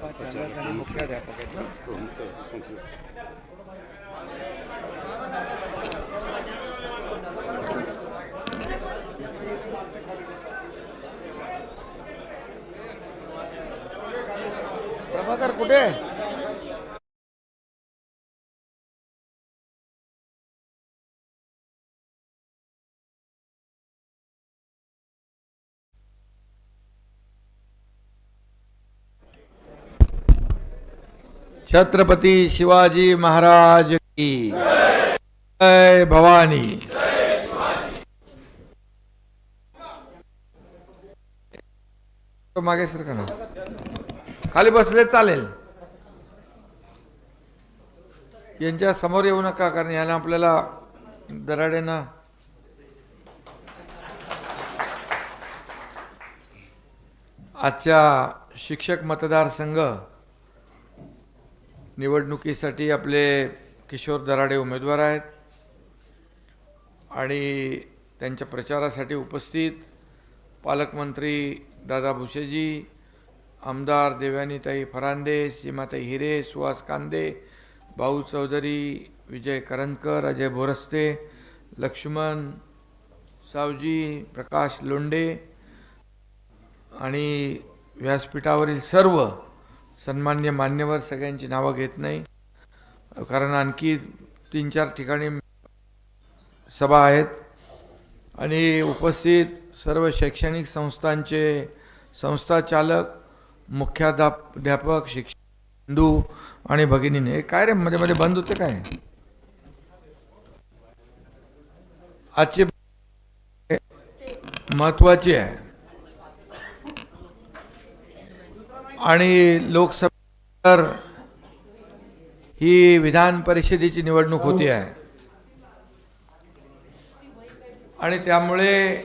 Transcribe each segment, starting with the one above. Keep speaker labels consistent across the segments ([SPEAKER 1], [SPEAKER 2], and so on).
[SPEAKER 1] प्राचार्य मुख्याध्यापक आहेत
[SPEAKER 2] मुख्य
[SPEAKER 1] प्रभाकर कुठे? छत्रपती शिवाजी महाराज की जय भवानी। मागे सर का खाली बसले चालेल. यांच्या समोर येऊ नका कारण यानं आपल्याला दराडेनं आजच्या शिक्षक मतदारसंघ निवडणुकीसाठी आपले किशोर दराडे उमेदवार आहेत आणि त्यांच्या प्रचारासाठी उपस्थित पालकमंत्री दादा भुसेजी आमदार देवयानीताई फरांदे सीमाताई हिरे सुहास कांदे भाऊ चौधरी विजय करंदकर अजय बोरस्ते लक्ष्मण सावजी प्रकाश लोंडे आणि व्यासपीठावरील सर्व सन्मान्य मान्यवर सगळ्यांची नावं घेत नाही. कारण आणखी तीन चार ठिकाणी सभा आहेत. आणि उपस्थित सर्व शैक्षणिक संस्थांचे संस्थाचालक मुख्याध्यापक शिक्षक बंधू आणि भगिनीने. हे काय रे? मध्ये मध्ये बंद होते काय? आजची महत्वाची आहे. आणि लोकसभेवर ही विधान परिषदेची निवडणूक होती आहे. आणि त्यामुळे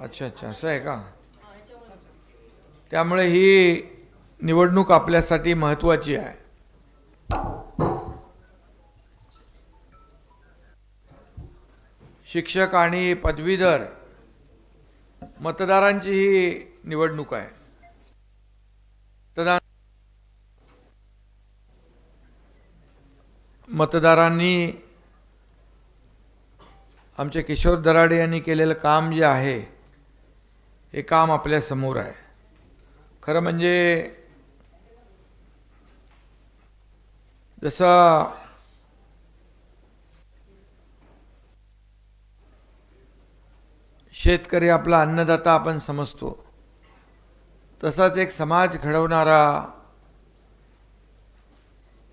[SPEAKER 1] अच्छा अच्छा असं आहे का? त्यामुळे ही निवडणूक आपल्यासाठी महत्वाची आहे. शिक्षक आणि पदवीधर मतदारांची ही निवडणूक आहे मतदान मतदारांनी आमचे किशोर दराडे यांनी केलेलं काम जे आहे हे काम आपल्यासमोर आहे. खरं म्हणजे जसं शेतकरी आपला अन्नदाता आपण समजतो तसाच एक समाज घडवणारा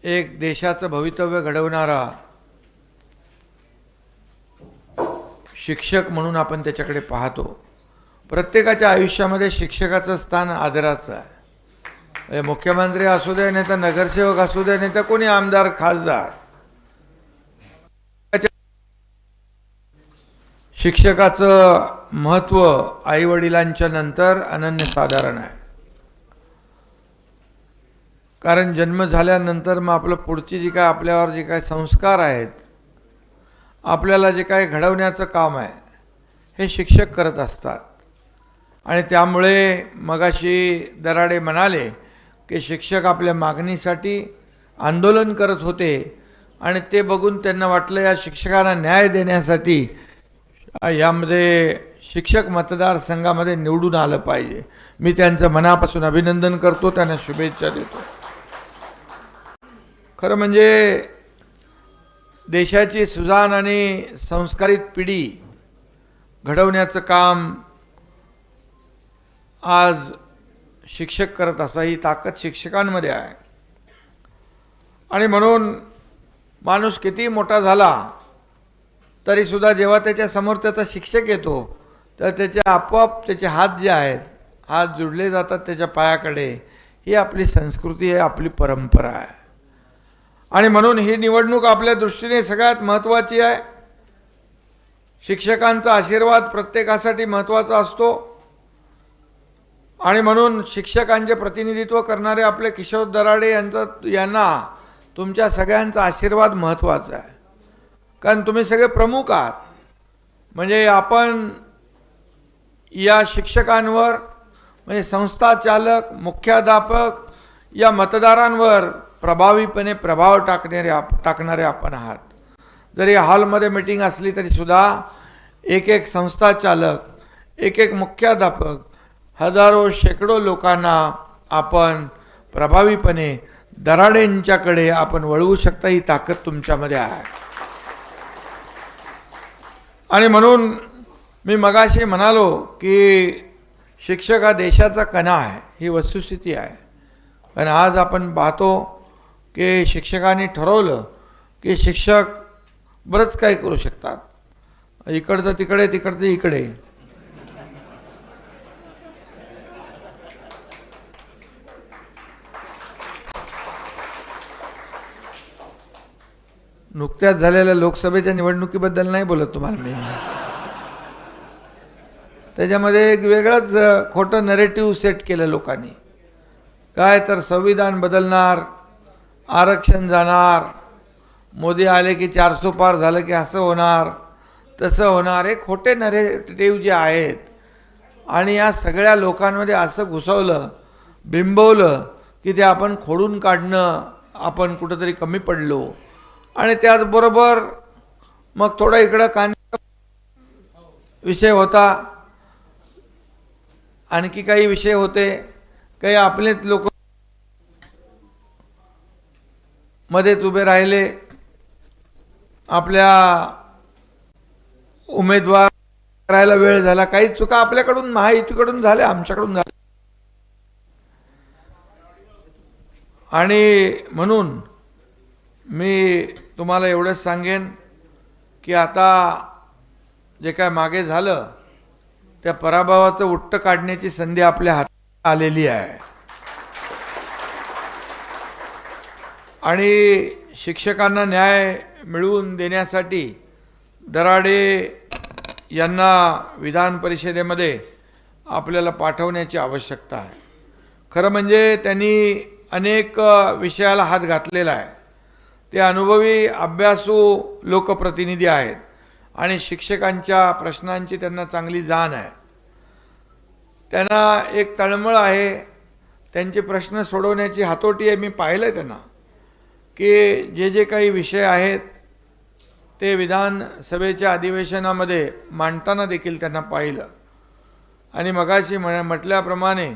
[SPEAKER 1] एक देशाचं भवितव्य घडवणारा शिक्षक म्हणून आपण त्याच्याकडे पाहतो. प्रत्येकाच्या आयुष्यामध्ये शिक्षकाचं स्थान आदराचं आहे. म्हणजे मुख्यमंत्री असू दे नाही तर नगरसेवक असू दे नाही तर कोणी आमदार खासदार. शिक्षकाचं महत्त्व आई वडिलांच्या नंतर अनन्यसाधारण आहे. कारण जन्म झाल्यानंतर मग आपलं पुढची जी काय आपल्यावर जे काय संस्कार आहेत आपल्याला जे काय घडवण्याचं काम आहे हे शिक्षक करत असतात. आणि त्यामुळे मगाशी दराडे म्हणाले की शिक्षक आपल्या मागणीसाठी आंदोलन करत होते आणि ते बघून त्यांना वाटलं या शिक्षकांना न्याय देण्यासाठी यामध्ये शिक्षक मतदारसंघामध्ये निवडून आलं पाहिजे. मी त्यांचं मनापासून अभिनंदन करतो त्यांना शुभेच्छा देतो. खरं म्हणजे देशाची सुजान आणि संस्कारित पिढी घडवण्याचं काम आज शिक्षक करत असा ही ताकद शिक्षकांमध्ये आहे. आणि म्हणून माणूस किती मोठा झाला तरीसुद्धा जेव्हा त्याच्यासमोर त्याचा शिक्षक येतो तर त्याचे आपोआप त्याचे हात जे आहेत हात जुडले जातात त्याच्या पायाकडे. ही आपली संस्कृती आहे आपली परंपरा आहे. आणि म्हणून ही निवडणूक आपल्या दृष्टीने सगळ्यात महत्त्वाची आहे. शिक्षकांचा आशीर्वाद प्रत्येकासाठी महत्त्वाचा असतो. आणि म्हणून शिक्षकांचे प्रतिनिधित्व करणारे आपले किशोर दराडे यांचा यांना तुमच्या सगळ्यांचा आशीर्वाद महत्त्वाचा आहे. कारण तुम्ही सगळे प्रमुख आहात. म्हणजे आपण या शिक्षकांवर म्हणजे संस्था चालक मुख्याध्यापक या मतदारांवर प्रभावीपणे प्रभाव टाकणारे आप टाकणारे आपण आहात. जरी हॉलमध्ये मिटिंग असली तरीसुद्धा एक एक संस्था चालक एक एक मुख्याध्यापक हजारो शेकडो लोकांना आपण प्रभावीपणे दराडेंच्याकडे आपण वळवू शकता ही ताकद तुमच्यामध्ये आहे. आणि म्हणून मी मगाशी म्हणालो की शिक्षक हा देशाचा कणा आहे ही वस्तुस्थिती आहे. पण आज आपण पाहतो की शिक्षकांनी ठरवलं की शिक्षक बरंच काही करू शकतात. इकडचं तिकडे तिकडचं इकडे. नुकत्याच झालेल्या लोकसभेच्या निवडणुकीबद्दल नाही बोलत तुम्हाला मी. त्याच्यामध्ये एक वेगळंच खोटं नरेटिव्ह सेट केलं लोकांनी. काय तर संविधान बदलणार आरक्षण जाणार. मोदी आले की चारसो पार झालं की असं होणार तसं होणार. हे खोटे नरेटिव्ह जे आहेत आणि या सगळ्या लोकांमध्ये असं घुसवलं बिंबवलं की ते आपण खोडून काढणं आपण कुठंतरी कमी पडलो. आणि त्याचबरोबर मग थोडा इकडं कान विषय होता. आणखी काही विषय होते. काही आपलेच लोक मध्येच उभे राहिले. आपल्या उमेदवार करायला वेळ झाला. काही चुका आपल्याकडून महायुतीकडून झाल्या आमच्याकडून झाल्या. आणि म्हणून मी तुम्हाला एवढंच सांगेन की आता जे काय मागे झालं त्या पराभवाचं उट्ट काढण्याची संधी आपल्या हातात आलेली आहे. आणि शिक्षकांना न्याय मिळवून देण्यासाठी दराडे यांना विधान परिषदेमध्ये आपल्याला पाठवण्याची आवश्यकता आहे. खरं म्हणजे त्यांनी अनेक विषयाला हात घातलेला आहे. ते अनुभवी अभ्यासू लोकप्रतिनिधी आहेत आणि शिक्षकांच्या प्रश्नांची त्यांना चांगली जाण आहे. त्यांना एक तळमळ आहे. त्यांचे प्रश्न सोडवण्याची हातोटी आहे. मी पाहिलं आहे त्यांना. की जे जे काही विषय आहेत ते विधानसभेच्या अधिवेशनामध्ये मांडताना देखील त्यांना पाहिलं. आणि मगाशी म्हण म्हटल्याप्रमाणे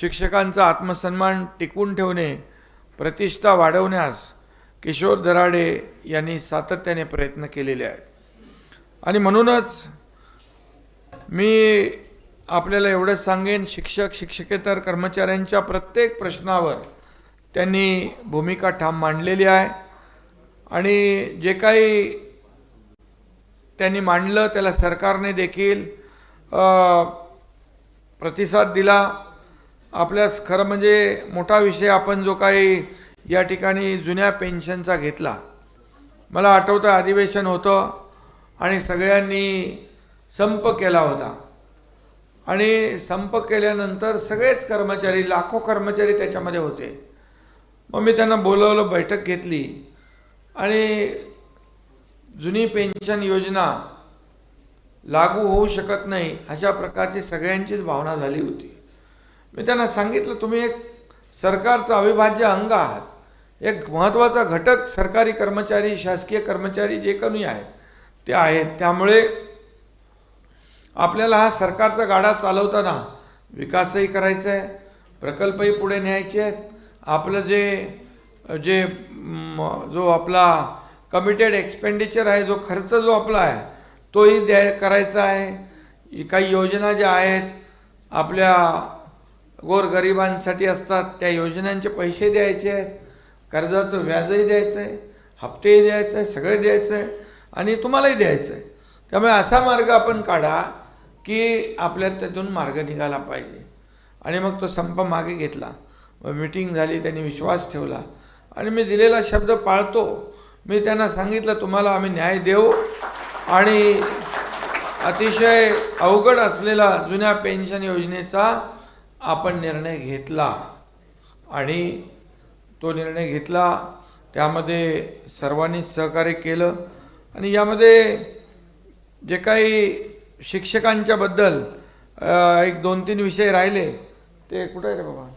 [SPEAKER 1] शिक्षकांचा आत्मसन्मान टिकवून ठेवणे प्रतिष्ठा वाढवण्यास किशोर दराडे यांनी सातत्याने प्रयत्न केलेले आहेत. आणि म्हणूनच मी आपल्याला एवढंच सांगेन शिक्षक शिक्षकेतर कर्मचाऱ्यांच्या प्रत्येक प्रश्नावर त्यांनी भूमिका ठाम मांडलेली आहे. आणि जे काही त्यांनी मांडलं त्याला सरकारने देखील प्रतिसाद दिला. आपल्यास खरं म्हणजे मोठा विषय आपण जो काही या ठिकाणी जुन्या पेन्शनचा घेतला. मला आठवतं अधिवेशन होतं आणि सगळ्यांनी संप केला होता. आणि संप केल्यानंतर सगळेच कर्मचारी लाखो कर्मचारी त्याच्यामध्ये होते. मग मी त्यांना बोलवलं बैठक घेतली. आणि जुनी पेन्शन योजना लागू होऊ शकत नाही अशा प्रकारची सगळ्यांचीच भावना झाली होती. मी त्यांना सांगितलं तुम्ही एक सरकारचा अविभाज्य अंग आहात. एक महत्त्वाचा घटक सरकारी कर्मचारी शासकीय कर्मचारी जे कमी आहेत ते आहेत. त्यामुळे आपल्याला हा सरकारचा गाडा चालवताना विकासही करायचा आहे प्रकल्पही पुढे न्यायचे आहेत. आपलं जे जे जो आपला कमिटेड एक्सपेंडिचर आहे जो खर्च जो आपला आहे तोही द्या करायचा आहे. काही योजना ज्या आहेत आपल्या गोरगरिबांसाठी असतात त्या योजनांचे पैसे द्यायचे आहेत कर्जाचं व्याजही द्यायचं आहे हप्तेही द्यायचं आहे सगळे द्यायचं आहे आणि तुम्हालाही द्यायचं आहे त्यामुळे असा मार्ग आपण काढा की आपल्यात त्यातून मार्ग निघाला पाहिजे. आणि मग तो संप मागे घेतला. मीटिंग झाली त्यांनी विश्वास ठेवला. आणि मी दिलेला शब्द पाळतो. मी त्यांना सांगितलं तुम्हाला आम्ही न्याय देऊ. आणि अतिशय अवघड असलेला जुन्या पेन्शन योजनेचा आपण निर्णय घेतला. आणि तो निर्णय घेतला. त्यामध्ये सर्वांनी सहकार्य केलं. आणि यामध्ये जे काही शिक्षकांच्याबद्दल एक दोन तीन विषय राहिले. ते कुठं आहे रे बाबा?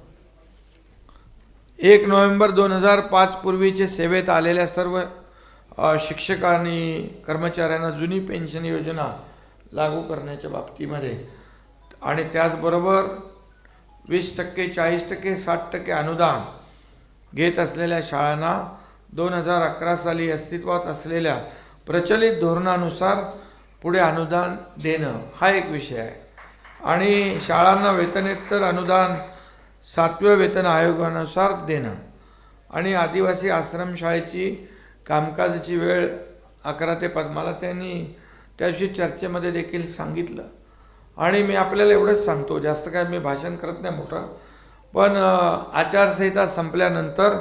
[SPEAKER 1] एक नोव्हेंबर दोन हजार पाच पूर्वीचे सेवेत आलेल्या सर्व शिक्षकांनी शिक्षक आणि कर्मचाऱ्यांना जुनी पेन्शन योजना लागू करण्याच्या बाबतीमध्ये आणि त्याचबरोबर वीस टक्के चाळीस टक्के साठ टक्के अनुदान घेत असलेल्या शाळांना दोन हजार अकरा साली अस्तित्वात असलेल्या प्रचलित धोरणानुसार पुढे अनुदान देणं हा एक विषय आहे. आणि शाळांना वेतनेतर अनुदान सातव्या वेतन आयोगानुसार देणं. आणि आदिवासी आश्रमशाळेची कामकाजाची वेळ अकरा ते पाच मला त्यांनी त्या दिवशी चर्चेमध्ये देखील सांगितलं. आणि मी आपल्याला एवढंच सांगतो जास्त काय मी भाषण करत नाही मोठं पण आचारसंहिता संपल्यानंतर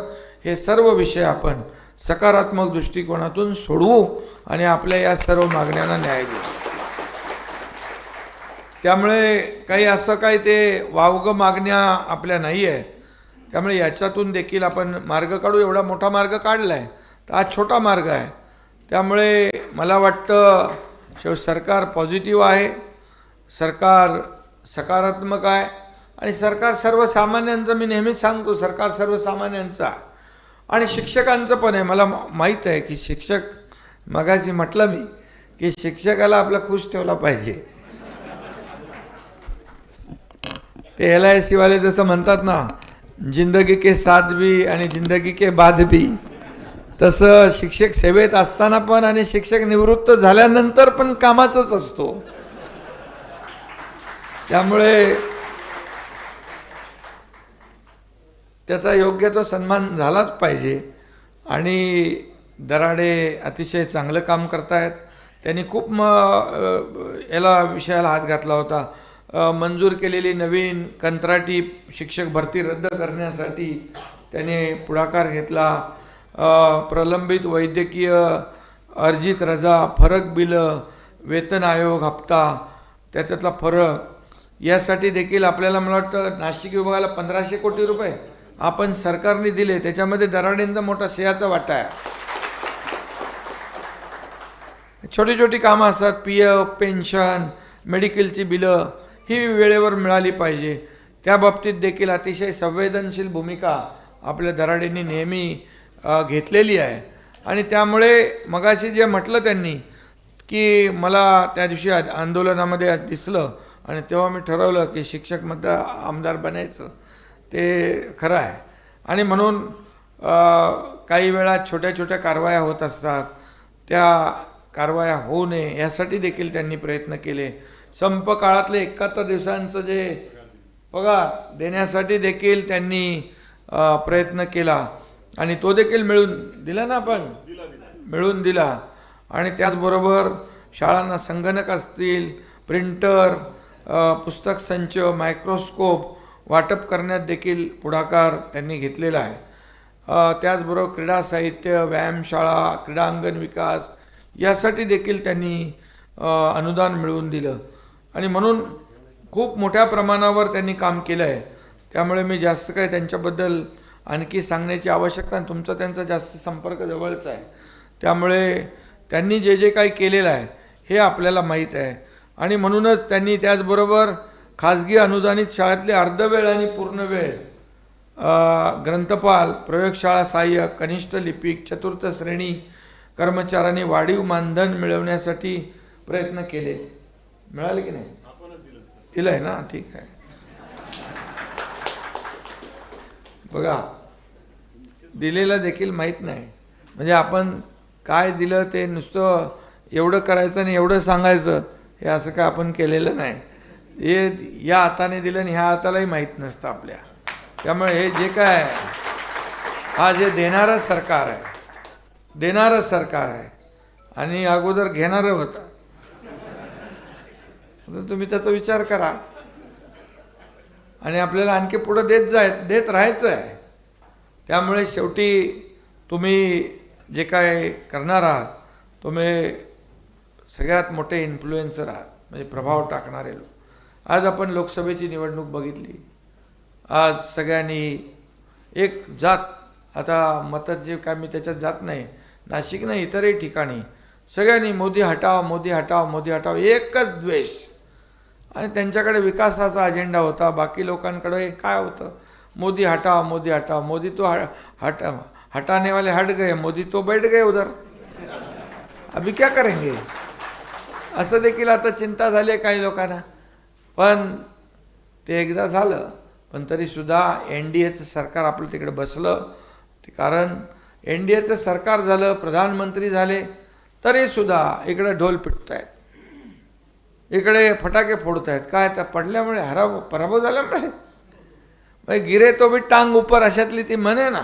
[SPEAKER 1] हे सर्व विषय आपण सकारात्मक दृष्टिकोनातून सोडवू आणि आपल्या या सर्व मागण्यांना न्याय देऊ. त्यामुळे काही असं काही ते वावगं मागण्या आपल्या नाही आहेत त्यामुळे याच्यातून देखील आपण मार्ग काढू. एवढा मोठा मार्ग काढला आहे तर हा छोटा मार्ग आहे. त्यामुळे मला वाटतं शेव सरकार पॉझिटिव्ह आहे सरकार सकारात्मक आहे आणि सरकार सर्वसामान्यांचं मी नेहमीच सांगतो सरकार सर्वसामान्यांचं आहे. आणि शिक्षकांचं पण आहे. मला मा- माहीत आहे की शिक्षक मगाशी म्हटलं मी की शिक्षकाला आपला खुश ठेवला पाहिजे. ते एल आय सीवाले जसं म्हणतात ना जिंदगी के साथ भी आणि जिंदगी के बाद भी. तसं शिक्षक सेवेत असताना पण आणि शिक्षक निवृत्त झाल्यानंतर पण कामाचाच असतो. त्यामुळे त्याचा योग्य तो सन्मान झालाच पाहिजे. आणि दराडे अतिशय चांगलं काम करतायत. त्यांनी खूप म याला विषयाला हात घातला होता. मंजूर केलेली नवीन कंत्राटी शिक्षक भरती रद्द करण्यासाठी त्याने पुढाकार घेतला. प्रलंबित वैद्यकीय अर्जित रजा फरक बिलं वेतन आयोग हप्ता त्याच्यातला फरक. यासाठी देखील आपल्याला मला वाटतं नाशिक विभागाला पंधराशे कोटी रुपये आपण सरकारने दिले. त्याच्यामध्ये दराडेंचा मोठा सिंहाचा वाटा आहे. छोटी छोटी कामं असतात. पी एफ पेन्शन मेडिकलची बिलं ही वेळेवर मिळाली पाहिजे. त्या बाबतीत देखील अतिशय संवेदनशील भूमिका आपल्या दराडेंनी नेहमी घेतलेली आहे. आणि त्यामुळे मगाशी जे म्हटलं त्यांनी की मला त्या दिवशी आंदोलनामध्ये दिसलं आणि तेव्हा मी ठरवलं की शिक्षक मतदार आमदार बनायचं ते खरं आहे. आणि म्हणून काही वेळा छोट्या छोट्या कारवाया होत असतात. त्या कारवाया होऊ नये यासाठी देखील त्यांनी प्रयत्न केले. संप काळातले एकाहत्तर दिवसांचं जे पगार देण्यासाठी देखील त्यांनी प्रयत्न केला. आणि तो देखील मिळून दिला ना आपण? मिळून दिला. आणि त्याचबरोबर शाळांना संगणक असतील प्रिंटर पुस्तक संच मायक्रोस्कोप वाटप करण्यात देखील पुढाकार त्यांनी घेतलेला आहे. त्याचबरोबर क्रीडा साहित्य व्यायामशाळा क्रीडांगण विकास यासाठी देखील त्यांनी अनुदान मिळवून दिलं. आणि म्हणून खूप मोठ्या प्रमाणावर त्यांनी काम केलं आहे त्यामुळे मी जास्त काय त्यांच्याबद्दल आणखी सांगण्याची आवश्यकता आणि तुमचा त्यांचा जास्त संपर्क जवळचा आहे. त्यामुळे त्यांनी जे जे काही केलेलं आहे हे आपल्याला माहीत आहे. आणि म्हणूनच त्यांनी त्याचबरोबर खाजगी अनुदानित शाळेतले अर्धवेळ आणि पूर्ण वेळ ग्रंथपाल प्रयोगशाळा सहाय्यक कनिष्ठ लिपिक चतुर्थ श्रेणी कर्मचाऱ्यांनी वाढीव मानधन मिळवण्यासाठी प्रयत्न केले. मिळाले की नाही? दिलं आहे ना? ठीक आहे. बघा दिलेलं देखील माहीत नाही. म्हणजे आपण काय दिलं ते नुसतं एवढं करायचं आणि एवढं सांगायचं हे असं काय आपण केलेलं नाही. हे या हाताने दिलं आणि ह्या हातालाही माहीत नसतं आपल्या. त्यामुळे हे जे काय आहे, हा जे देणारं सरकार आहे देणारं सरकार आहे आणि अगोदर घेणारं होतं. तर तुम्ही त्याचा विचार करा. आणि आपल्याला आणखी पुढं देत जाय देत राहायचं आहे त्यामुळे शेवटी तुम्ही जे काय करणार आहात तुम्ही सगळ्यात मोठे इन्फ्लुएन्सर आहात म्हणजे प्रभाव टाकणारे लोक. आज आपण लोकसभेची निवडणूक बघितली. आज सगळ्यांनी एक जात आता मतात जे काय मी त्याच्यात जात नाही नाशिक नाही इतरही ठिकाणी सगळ्यांनी मोदी हटाव मोदी हटाव मोदी हटाव एकच द्वेष. आणि त्यांच्याकडे विकासाचा अजेंडा होता. बाकी लोकांकडे काय होतं? मोदी हटाव मोदी हटाव मोदी तो ह- हट हटाने वाले हट गए. मोदी तो बैठ गए उधर. अभी क्या करेंगे? असं देखील आता चिंता झाली आहे काही लोकांना. पण ते एकदा झालं पण तरीसुद्धा एन डी एचं सरकार आपलं तिकडे बसलं. कारण एन डी एचं सरकार झालं प्रधानमंत्री झाले तरीसुद्धा इकडं ढोल पिटत आहेत इकडे फटाके फोडत आहेत काय त्या पडल्यामुळे हराव पराभव झाल्यामुळे? मग गिरे तो बी टांग उपर अशातली ती म्हणे ना.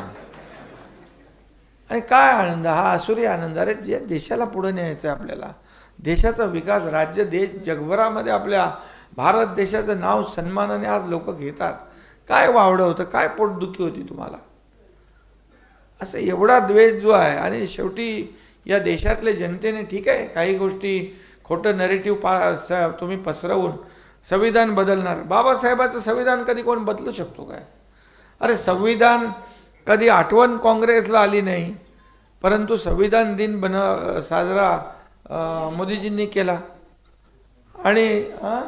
[SPEAKER 1] आणि काय आनंद? हा असुरी आनंद. अरे जे देशाला पुढे न्यायचं आहे आपल्याला. देशाचा विकास राज्य देश जगभरामध्ये आपल्या भारत देशाचं नाव सन्मानाने आज लोक घेतात. काय वावडं होतं? काय पोटदुखी होती तुम्हाला? असं एवढा द्वेष जो आहे आणि शेवटी या देशातल्या जनतेने ठीक आहे काही गोष्टी खोटं नरेटिव्ह पा स तुम्ही पसरवून संविधान बदलणार. बाबासाहेबाचं संविधान कधी कोण बदलू शकतो काय? अरे संविधान कधी आठवण काँग्रेसला आली नाही परंतु संविधान दिन बन साजरा मोदीजींनी केला. आणि हां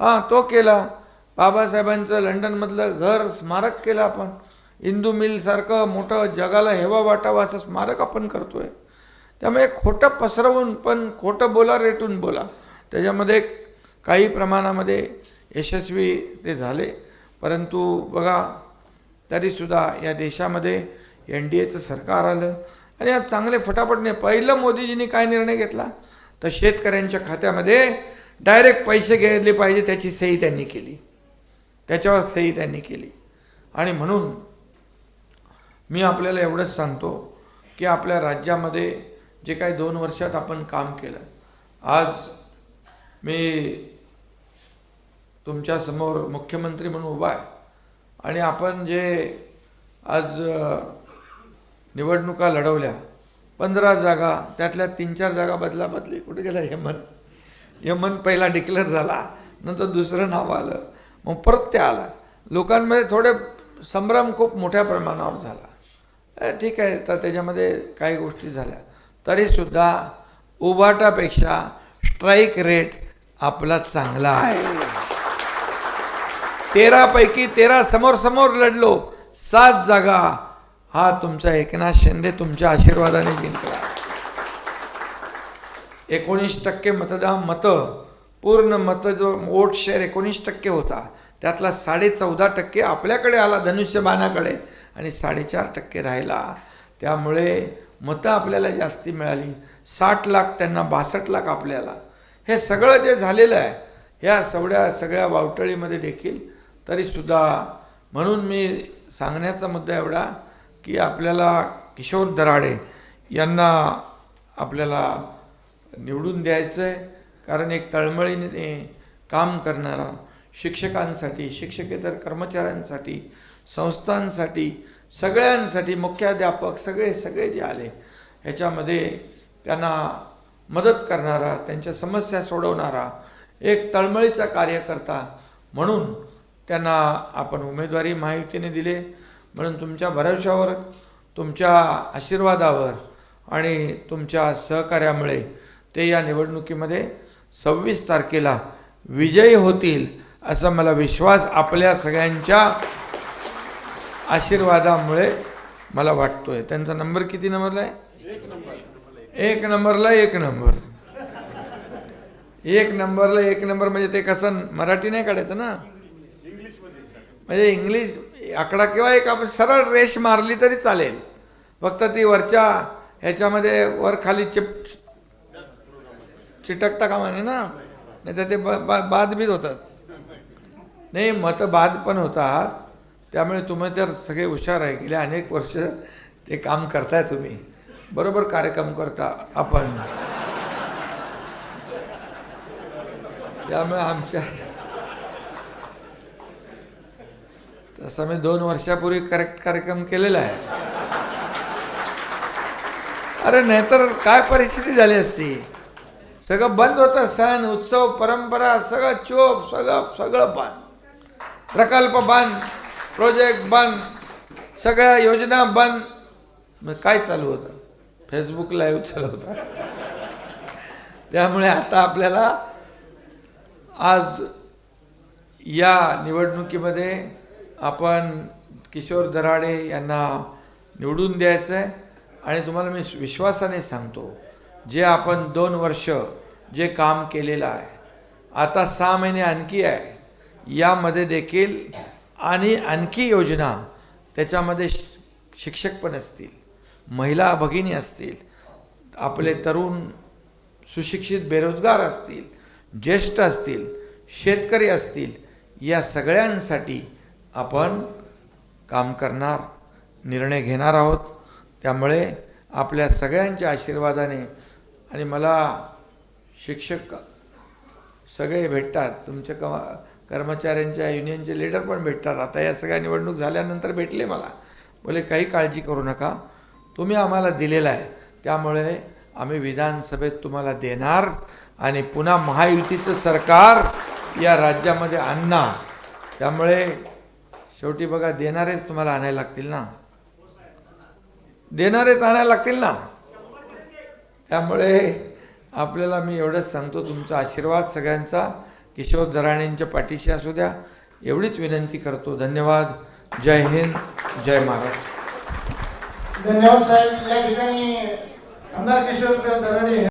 [SPEAKER 1] हां तो केला. बाबासाहेबांचं लंडनमधलं घर स्मारक केलं आपण. इंदू मिलसारखं मोठं जगाला हेवा वाटावं असं स्मारक आपण करतोय. त्यामुळे खोटं पसरवून पण खोटं बोला रेटून बोला. त्याच्यामध्ये काही प्रमाणामध्ये यशस्वी ते झाले. परंतु बघा तरीसुद्धा या देशामध्ये एन डी एचं सरकार आलं आणि आज चांगले फटाफटने पहिलं मोदीजींनी काय निर्णय घेतला? तर शेतकऱ्यांच्या खात्यामध्ये डायरेक्ट पैसे घेतले पाहिजे त्याची सही त्यांनी केली. त्याच्यावर सही त्यांनी केली. आणि म्हणून मी आपल्याला एवढंच सांगतो की आपल्या राज्यामध्ये जे काही दोन वर्षात आपण काम केलं. आज मी तुमच्यासमोर मुख्यमंत्री म्हणून उभा आहे. आणि आपण जे आज निवडणुका लढवल्या पंधरा जागा त्यातल्या तीन चार जागा बदला बदली. कुठे गेला यमन? यमन पहिला डिक्लेअर झाला नंतर दुसरं नाव आलं मग परत ते आला. लोकांमध्ये थोडे संभ्रम खूप मोठ्या प्रमाणावर झाला. ठीक आहे तर त्याच्यामध्ये काही गोष्टी झाल्या. तरीसुद्धा उभाटापेक्षा स्ट्राईक रेट आपला चांगला आहे. तेरापैकी तेरा समोर समोर लढलो सात जागा. हा तुमचा एकनाथ शिंदे तुमच्या आशीर्वादाने जिंकला. एकोणीस टक्के मतदान मतं पूर्ण मत जो वोट शेअर एकोणीस टक्के होता त्यातला साडे चौदा टक्के आपल्याकडे आला धनुष्यबाणाकडे आणि साडेचार टक्के राहिला. त्यामुळे मतं आपल्याला जास्ती मिळाली. साठ लाख त्यांना बासष्ट लाख आपल्याला. हे सगळं जे झालेलं आहे ह्या सवड्या सगळ्या वावटळीमध्ये देखील तरीसुद्धा म्हणून मी सांगण्याचा मुद्दा एवढा की आपल्याला किशोर दराडे यांना आपल्याला निवडून द्यायचं आहे कारण एक तळमळीने काम करणारा शिक्षकांसाठी शिक्षकेतर कर्मचाऱ्यांसाठी संस्थांसाठी सगळ्यांसाठी मुख्याध्यापक सगळे सगळे जे आले ह्याच्यामध्ये त्यांना मदत करणारा त्यांच्या समस्या सोडवणारा एक तळमळीचा कार्यकर्ता म्हणून त्यांना आपण उमेदवारी महायुतीने दिले. म्हणून तुमच्या भरवशावर तुमच्या आशीर्वादावर आणि तुमच्या सहकार्यामुळे ते या निवडणुकीमध्ये सव्वीस तारखेला विजयी होतील असा मला विश्वास आपल्या सगळ्यांच्या आशीर्वादामुळे मला वाटतोय. त्यांचा नंबर किती नंबरला आहे? एक नंबरला एक नंबर. एक नंबरला एक नंबर म्हणजे ते कसं मराठी नाही काढायचं ना? म्हणजे इंग्लिश आकडा किंवा एक आपण सरळ रेष मारली तरी चालेल. फक्त ती वरच्या ह्याच्यामध्ये वर खाली चिप चिटकता कामा नये ना? नाही तर ते ब- बा- बादबीद होतात. नाही मत बाद पण होतात. त्यामुळे तुम्ही तर सगळे हुशार आहे. गेले अनेक वर्ष ते काम करताय तुम्ही. बरोबर कार्यक्रम करता आपण. त्यामुळे आमच्या तसं मी दोन वर्षापूर्वी करेक्ट कार्यक्रम केलेला आहे. अरे नाहीतर काय परिस्थिती झाली असती? सगळं बंद होतं. सण उत्सव परंपरा सगळं चोप सगळं सगळं बंद. प्रकल्प बंद. प्रोजेक्ट बंद सगळ्या योजना बंद. मग काय चालू होतं? फेसबुक लाईव्ह चालू होता. त्यामुळे आता आपल्याला आज या निवडणुकीमध्ये आपण किशोर दराडे यांना निवडून द्यायचं आहे आणि तुम्हाला मी विश्वासाने सांगतो जे आपण दोन वर्ष जे काम केलेलं आहे आता सहा महिने आणखी आहे यामध्ये देखील आणि आणखी योजना त्याच्यामध्ये शिक्षक पण असतील महिला भगिनी असतील आपले तरुण सुशिक्षित बेरोजगार असतील ज्येष्ठ असतील शेतकरी असतील या सगळ्यांसाठी आपण काम करणार निर्णय घेणार आहोत. त्यामुळे आपल्या सगळ्यांच्या आशीर्वादाने आणि मला शिक्षक सगळे भेटतात. तुमच्या कमा कर्मचाऱ्यांच्या युनियनचे लीडर पण भेटतात. आता या सगळ्या निवडणूक झाल्यानंतर भेटले मला. बोले काही काळजी करू नका. तुम्ही आम्हाला दिलेला आहे. त्यामुळे आम्ही विधानसभेत तुम्हाला देणार आणि पुन्हा महायुतीचं सरकार या राज्यामध्ये आणणार. त्यामुळे शेवटी बघा देणारेच तुम्हाला आणायला लागतील ना? देणारेच आणायला लागतील ना? त्यामुळे आपल्याला मी एवढंच सांगतो. तुमचा आशीर्वाद सगळ्यांचा. किशोर दराणेंच्या पाठीशी असू द्या. एवढीच विनंती करतो. धन्यवाद. जय हिंद. जय महाराष्ट्र.
[SPEAKER 2] धन्यवाद साहेब. या ठिकाणी आमदार किशोर दराडे